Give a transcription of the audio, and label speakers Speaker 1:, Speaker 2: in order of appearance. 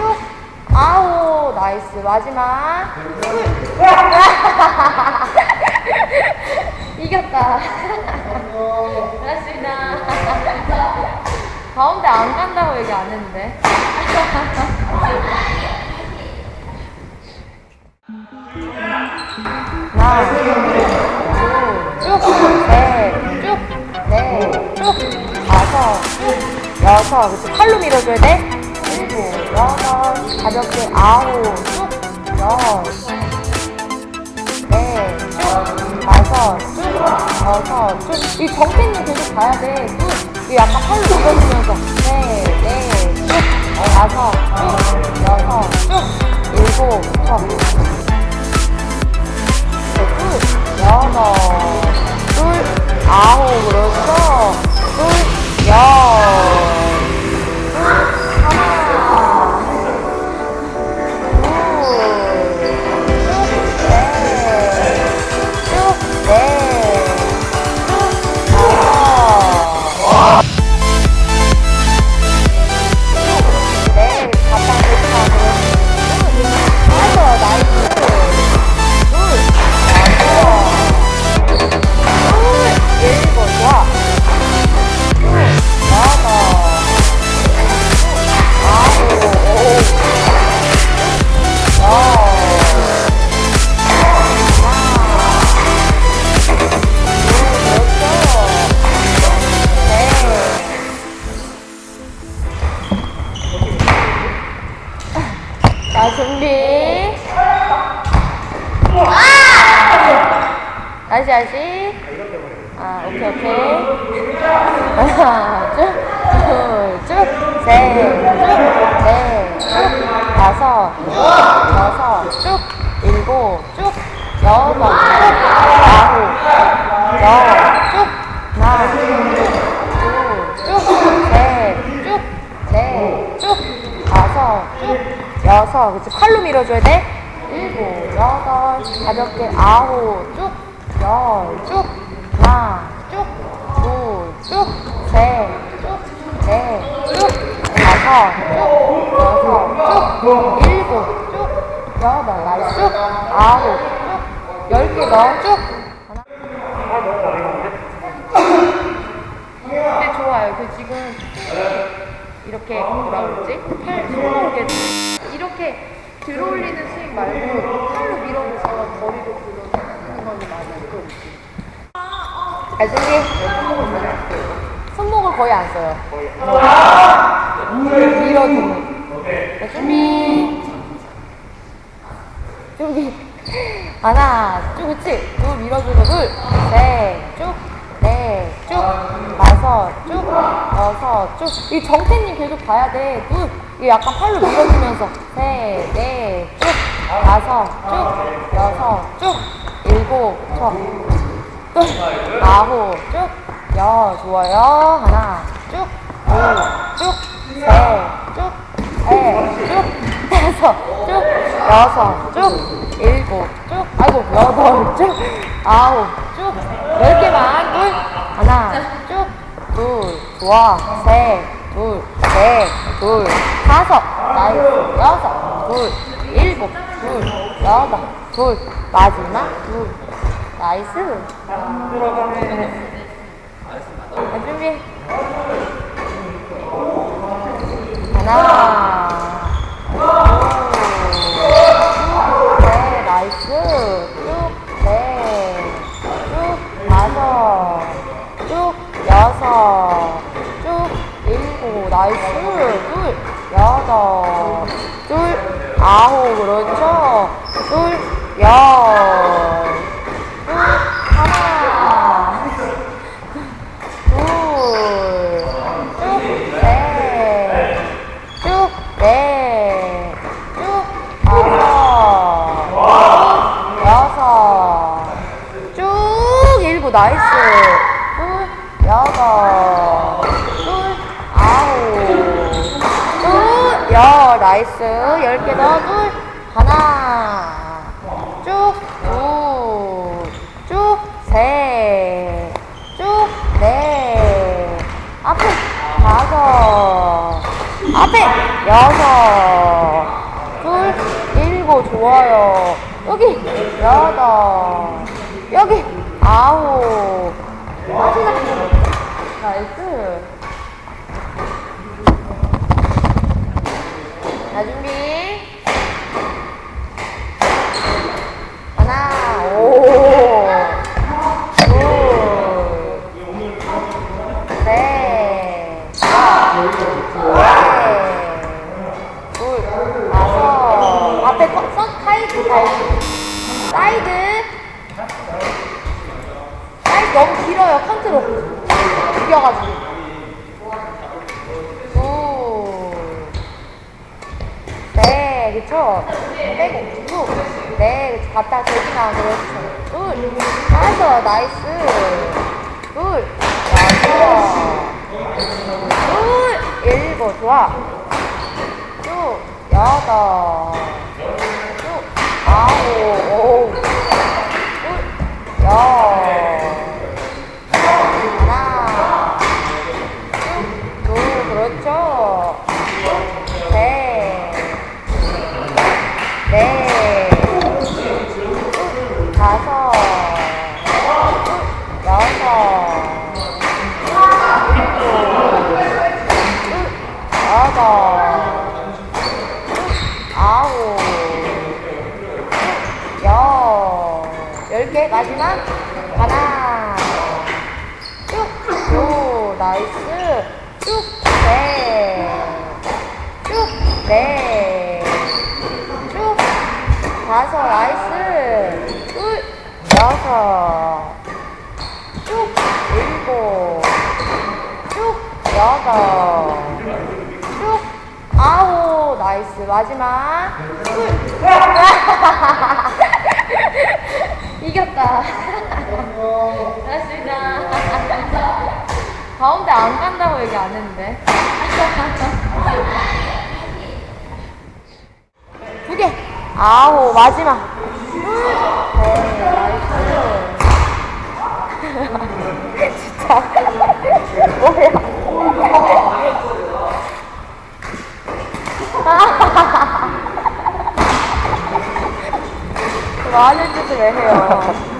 Speaker 1: 쭉 아홉 나이스. 마지막. 둘 이겼다. 고맙습니다. 가운데 안 간다고 얘기 안 했는데. 하나 둘쭉셋쭉넷 쭉. 다섯 쭉. 여섯. 그치. 팔로 밀어줘야 돼 일곱 여덟 가볍게 아홉 네, 쭉, 다섯, 쭉, 여섯, 쭉. 이 정태님 계속 가야 돼. 쭉. 이 약간 팔로 밀어주면서. 네, 네, 쭉, 다섯, 쭉, 여섯, 쭉, 일곱, 쭉. 둘, 여섯, 둘, 아홉, 그렇죠. 둘, 열, 하나, 쭉, 둘, 쭉, 셋, 쭉, 넷, 쭉, 다섯, 여섯, 쭉, 일곱, 쭉, 여덟, 쭉, 아홉, 열, 쭉, 하나, 둘, 쭉, 셋, 쭉, 넷, 쭉, 다섯, 쭉, 여섯, 그치, 팔로 밀어줘야 돼. 일곱, 여덟, 가볍게 아홉, 쭉, 열, 쭉, 하나, 쭉, 둘, 쭉, 셋, 쭉, 넷, 쭉, 다섯, 쭉, 여섯, 쭉, 일곱, 쭉, 여덟, 나이스, 쭉, 아홉, 쭉, 열 개 넣어, 쭉. 하나. 네, 좋아요. 그 지금 이렇게 뭐라 그러지? 팔 손으로 이렇게 들어올리는 스윙 말고 팔로 밀어서 맞아요. 그 느낌. 알준비 손목을 거의 안 써요. 밀어주는. 자, 준비. 준비. 하나, 쭉, 그치? 둘, 밀어주고, 둘, 셋, 쭉, 넷, 쭉, 다섯, 쭉, 여섯, 쭉. 이 정태님 계속 가야 돼. 둘, 이 약간 팔로 밀어주면서. 셋, 넷, 쭉, 다섯, 쭉, 여섯, 쭉, 일곱, 쭉, 둘, 아홉, 쭉, 여, 좋아요. 하나, 쭉, 둘, 쭉, 셋, 쭉, 넷, 쭉, 다섯, 쭉, 여섯, 쭉, 일곱, 쭉, 아이고, 여덟, 쭉, 아홉, 쭉, 열 개만, 둘, 하나, 쭉, 둘, 좋아, 셋, 둘, 넷, 둘, 다섯, 나이스, 여섯, 둘, 일곱, 둘, 여덟, 둘, 마지막, 둘, 나이스. 자, 준비. 하나, 둘, 셋, 나이스. 쭉, 넷, 쭉, 다섯, 쭉, 여섯, 쭉, 일곱, 나이스. 둘, 여덟, 둘, 아홉, 그렇죠. 둘, 열, 둘, 하나, 둘, 쭉, 셋, 쭉, 넷, 쭉, 다섯, 여섯, 나이스. 둘, 여덟, 둘, 아홉, 둘, 열, 나이스. 열 개 더, 둘, 하나, 쭉, 둘, 쭉, 셋, 쭉, 넷, 앞에 다섯, 앞에 여섯. 둘 일곱. 좋아요. 여기 여덟. 여기 마지막 나이스. 자 준비. 하나 오. 둘, 넷, 넷, 둘, 다섯. 앞에 거- 선 사이드, 사이드. 사이드. 너무 길어요, 컨트롤. 죽여가지고. 둘, 네, 그쵸? 빼고, 두, 네, 그쵸. 갔다 대기나, 그렇죠. 둘, 다섯, 나이스. 둘, 여섯. 둘, 일곱, 좋아. 쭉, 여덟. 쭉, 아홉, 오. 둘, 열. 하나. 쭉, 둘, 그렇죠. 셋. 넷. 쭉, 다섯. 쭉, 여섯. 여덟, 아홉, 열, 열 개 마지막 하나, 쭉, 오, 나이스, 쭉, 넷, 쭉, 넷, 쭉, 다섯, 나이스, 둘, 여섯, 쭉, 일곱, 쭉, 여덟, 나이스. 마지막, 둘. 이겼다. 고맙습니다. 가운데 안 간다고 얘기 안 했는데. 두 개. 아홉, 마지막. 둘. 네. 진짜. 뭐야. 많은 짓을 왜 해요?